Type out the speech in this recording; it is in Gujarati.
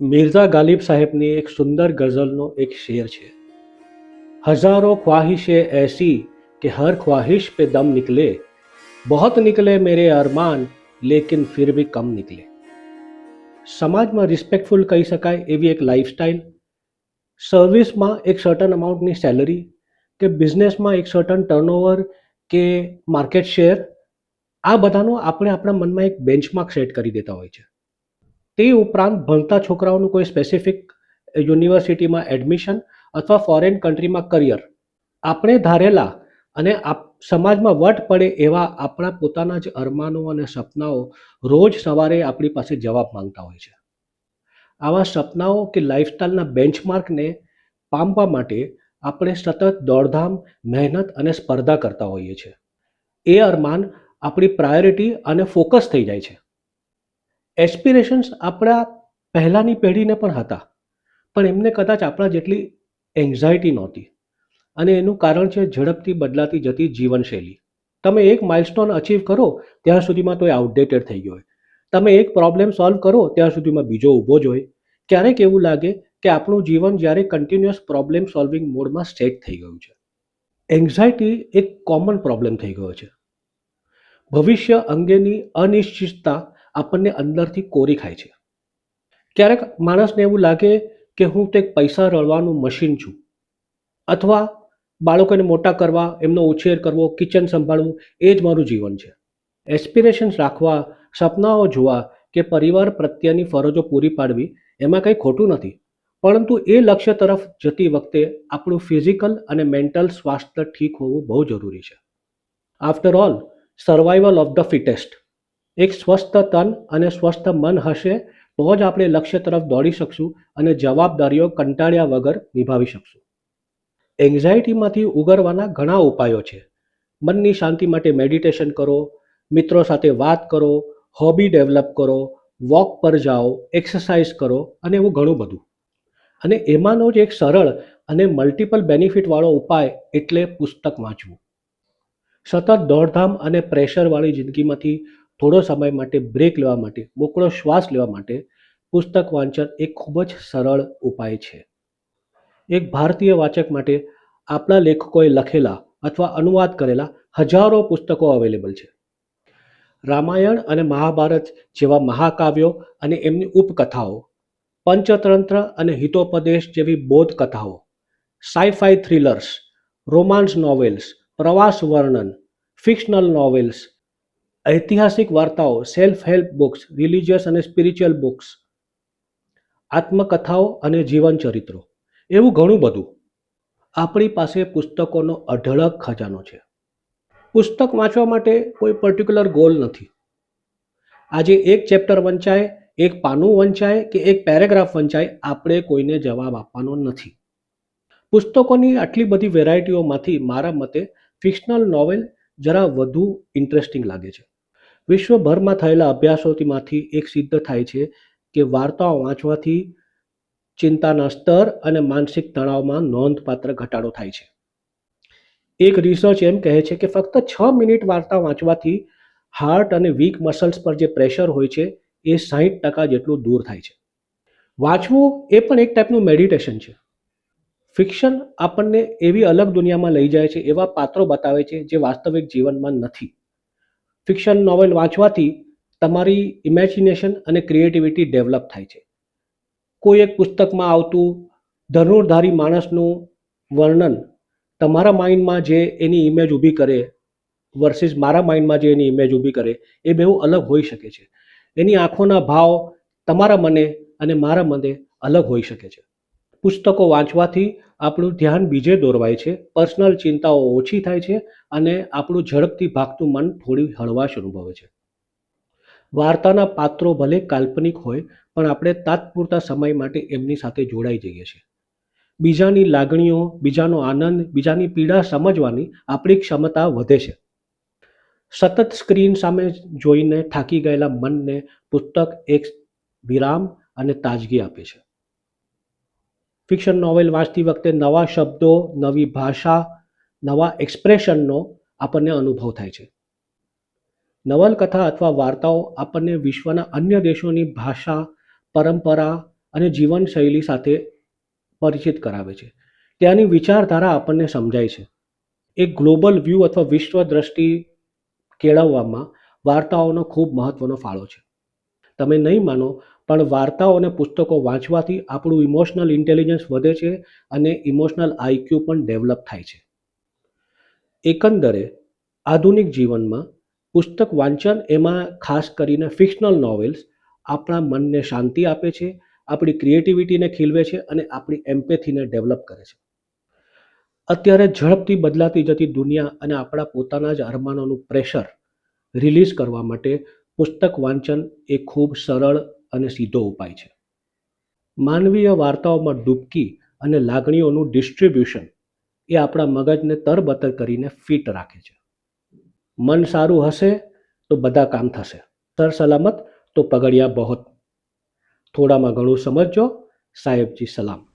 મિર્ઝા ગાલિબ સાહેબની એક સુંદર ગઝલનો એક શેર છે. હજારો ખ્વાહિશે એસી કે હર ખ્વાહિશ પે દમ નિકલે બહોત નિકલે મેરે અરમાન, લેકિન ફિર ભી કમ નિકલે સમાજમાં રિસ્પેક્ટફુલ કહી શકાય એવી એક લાઇફસ્ટાઇલ સર્વિસમાં એક સર્ટન અમાઉન્ટની સેલરી કે બિઝનેસમાં એક સર્ટન ટર્નઓવર કે માર્કેટ શેર આ બધાનો આપણે આપણા મનમાં એક બેન્ચમાર્ક સેટ કરી દેતા હોય છે. તે ઉપરાંત ભણતા છોકરાઓનું કોઈ સ્પેસિફિક યુનિવર્સિટીમાં એડમિશન અથવા ફોરેન કન્ટ્રીમાં કરિયર આપણે ધારેલા અને આપ, સમાજમાં વટ પડે એવા આપણા પોતાના જ અરમાનો અને સપનાઓ રોજ સવારે આપણી પાસે જવાબ માંગતા હોય છે. આવા સપનાઓ કે લાઈફસ્ટાઈલના બેન્ચમાર્કને પામવા માટે આપણે સતત દોડધામ, મહેનત અને સ્પર્ધા કરતા હોઈએ છીએ. એ અરમાન આપણી પ્રાયોરિટી અને ફોકસ થઈ જાય છે. એસ્પિરેશન્સ આપણા પહેલાંની પેઢીને પણ હતા. પણ એમને કદાચ આપણા જેટલી એન્ઝાયટી નહોતી. અને એનું કારણ છે ઝડપથી બદલાતી જતી જીવનશૈલી. તમે એક માઇલસ્ટોન અચીવ કરો, ત્યાં સુધીમાં તો એ આઉટડેટેડ થઈ ગયો હોય. તમે એક પ્રોબ્લેમ સોલ્વ કરો, ત્યાં સુધીમાં બીજો ઊભો જ હોય. ક્યારેક એવું લાગે કે આપણું જીવન જ્યારે કન્ટિન્યુઅસ પ્રોબ્લેમ સોલ્વિંગ મોડમાં સેટ થઈ ગયું છે. એન્ઝાયટી એક કોમન પ્રોબ્લેમ થઈ ગયો છે. ભવિષ્ય અંગેની અનિશ્ચિતતા આપણને અંદરથી કોરી ખાય છે. ક્યારેક માણસને એવું લાગે કે હું તે પૈસા રળવાનું મશીન છું અથવા બાળકોને મોટા કરવા, એમનો ઉછેર કરવો, કિચન સંભાળવું, એ જ મારું જીવન છે. એસ્પિરેશન્સ રાખવા, સપનાઓ જોવા કે પરિવાર પ્રત્યેની ફરજો પૂરી પાડવી, એમાં કંઈ ખોટું નથી. પરંતુ એ લક્ષ્ય તરફ જતી વખતે આપણું ફિઝિકલ અને મેન્ટલ સ્વાસ્થ્ય ઠીક હોવું બહુ જરૂરી છે. After all survival of the fittest એક સ્વસ્થ તન અને સ્વસ્થ મન હશે, તો જ આપણે લક્ષ્ય તરફ દોડી શકશું અને જવાબદારીઓ કંટાળ્યા વગર નિભાવી શકશું. એન્ઝાયટીમાંથી ઉગરવાના ઘણા ઉપાયો છે. મનની શાંતિ માટે મેડિટેશન કરો, મિત્રો સાથે વાત કરો, હોબી ડેવલપ કરો, વોક પર જાઓ, એક્સરસાઇઝ કરો અને એવું ઘણું બધું. અને એમાંનો જ એક સરળ અને મલ્ટિપલ બેનિફિટવાળો ઉપાય એટલે પુસ્તક વાંચવું. સતત દોડધામ અને પ્રેશરવાળી જિંદગીમાંથી થોડો સમય માટે બ્રેક લેવા માટે, મોકળો શ્વાસ લેવા માટે પુસ્તક વાંચન એક ખૂબ જ સરળ ઉપાય છે. એક ભારતીય વાચક માટે આપણા લેખકોએ લખેલા અથવા અનુવાદ કરેલા હજારો પુસ્તકો અવેલેબલ છે. રામાયણ અને મહાભારત જેવા મહાકાવ્યો અને એમની ઉપકથાઓ, પંચતંત્ર અને હિતોપદેશ જેવી બોધ કથાઓ સાયફાઈ થ્રિલર્સ રોમાન્સ નોવેલ્સ પ્રવાસ વર્ણન ફિક્શનલ નોવેલ્સ ઐતિહાસિક વાર્તાઓ સેલ્ફ હેલ્પ બુક્સ રિલિજિયસ અને સ્પિરિચ્યુઅલ બુક્સ આત્મકથાઓ અને જીવન ચરિત્રો, એવું ઘણું બધું. આપણી પાસે પુસ્તકોનો અઢળક ખજાનો છે. પુસ્તક વાંચવા માટે કોઈ પર્ટિક્યુલર ગોલ નથી. આજે એક ચેપ્ટર વંચાય, એક પાનું વંચાય કે એક પેરેગ્રાફ વંચાય, આપણે કોઈને જવાબ આપવાનો નથી. પુસ્તકોની આટલી બધી વેરાયટીઓમાંથી મારા મતે ફિક્શનલ નોવેલ જરા વધુ ઇન્ટરેસ્ટિંગ લાગે છે. વિશ્વભરમાં થયેલા અભ્યાસોમાંથી એક સિદ્ધ થાય છે કે વાર્તાઓ વાંચવાથી ચિંતાના સ્તર અને માનસિક તણાવમાં નોંધપાત્ર ઘટાડો થાય છે. એક રિસર્ચ એમ કહે છે કે ફક્ત છ મિનિટ વાર્તા વાંચવાથી હાર્ટ અને વીક મસલ્સ પર જે પ્રેશર હોય છે, એ સાહીઠ ટકા જેટલું દૂર થાય છે. વાંચવું એ પણ એક ટાઈપનું મેડિટેશન છે. ફિક્શન આપણને એવી અલગ દુનિયામાં લઈ જાય છે એવા પાત્રો બતાવે છે જે વાસ્તવિક જીવનમાં નથી. ફિક્શન નોવેલ વાંચવાથી તમારી ઇમેજિનેશન અને ક્રિએટિવિટી ડેવલપ થાય છે. કોઈ એક પુસ્તકમાં આવતું ધનુર્ધારી માણસનું વર્ણન તમારા માઇન્ડમાં જે એની ઇમેજ ઊભી કરે વર્સિસ મારા માઇન્ડમાં જે એની ઇમેજ ઊભી કરે એ બહુ અલગ હોઈ શકે છે. એની આંખોના ભાવ તમારા મને અને મારા મને અલગ હોઈ શકે છે. પુસ્તકો વાંચવાથી આપણું ધ્યાન બીજે દોરવાય છે, પર્સનલ ચિંતાઓ ઓછી થાય છે અને આપણું ઝડપથી ભાગતું મન થોડી હળવાશ અનુભવે છે. વાર્તાના પાત્રો ભલે કાલ્પનિક હોય, પણ આપણે તાત્પૂરતા સમય માટે એમની સાથે જોડાઈ જઈએ છીએ. બીજાની લાગણીઓ, બીજાનો આનંદ, બીજાની પીડા સમજવાની આપણી ક્ષમતા વધે છે. સતત સ્ક્રીન સામે જોઈને થાકી ગયેલા મનને પુસ્તક એક વિરામ અને તાજગી આપે છે. ફિક્શન નોવેલ વાંચતી વખતે નવા શબ્દો, નવી ભાષા, નવા એક્સપ્રેશનનો આપણને અનુભવ થાય છે. નવલકથા અથવા વાર્તાઓ આપણને વિશ્વના અન્ય દેશોની ભાષા, પરંપરા અને જીવનશૈલી સાથે પરિચિત કરાવે છે. ત્યાંની વિચારધારા આપણને સમજાય છે. એક ગ્લોબલ વ્યૂ અથવા વિશ્વ દ્રષ્ટિ કેળવવામાં વાર્તાઓનો ખૂબ મહત્વનો ફાળો છે. તમે નહીં માનો પણ વાર્તાઓ અને પુસ્તકો વાંચવાથી આપણું ઇમોશનલ ઇન્ટેલિજન્સ વધે છે અને ઇમોશનલ આઈક્યુ પણ ડેવલપ થાય છે. એકંદરે, આધુનિક જીવનમાં પુસ્તક વાંચન એમાં ખાસ કરીને ફિક્શનલ નોવેલ્સ આપણા મનને શાંતિ આપે છે, આપણી ક્રિએટિવિટીને ખીલવે છે અને આપણી એમ્પેથીને ડેવલપ કરે છે. અત્યારે ઝડપથી બદલાતી જતી દુનિયા અને આપણા પોતાના જ અરમાનોનું પ્રેશર રિલીઝ કરવા માટે પુસ્તક વાંચન એ ખૂબ સરળ અને સીધો ઉપાય છે. માનવીય વાર્તાઓમાં ડૂબકી અને લાગણીઓનું ડિસ્ટ્રીબ્યુશન એ આપણા મગજને તરબતર કરીને ફિટ રાખે છે. મન સારું હશે તો બધા કામ થશે. સર સલામત તો પગડિયા બહોત. થોડામાં ઘણું સમજજો. સાહેબજી સલામ.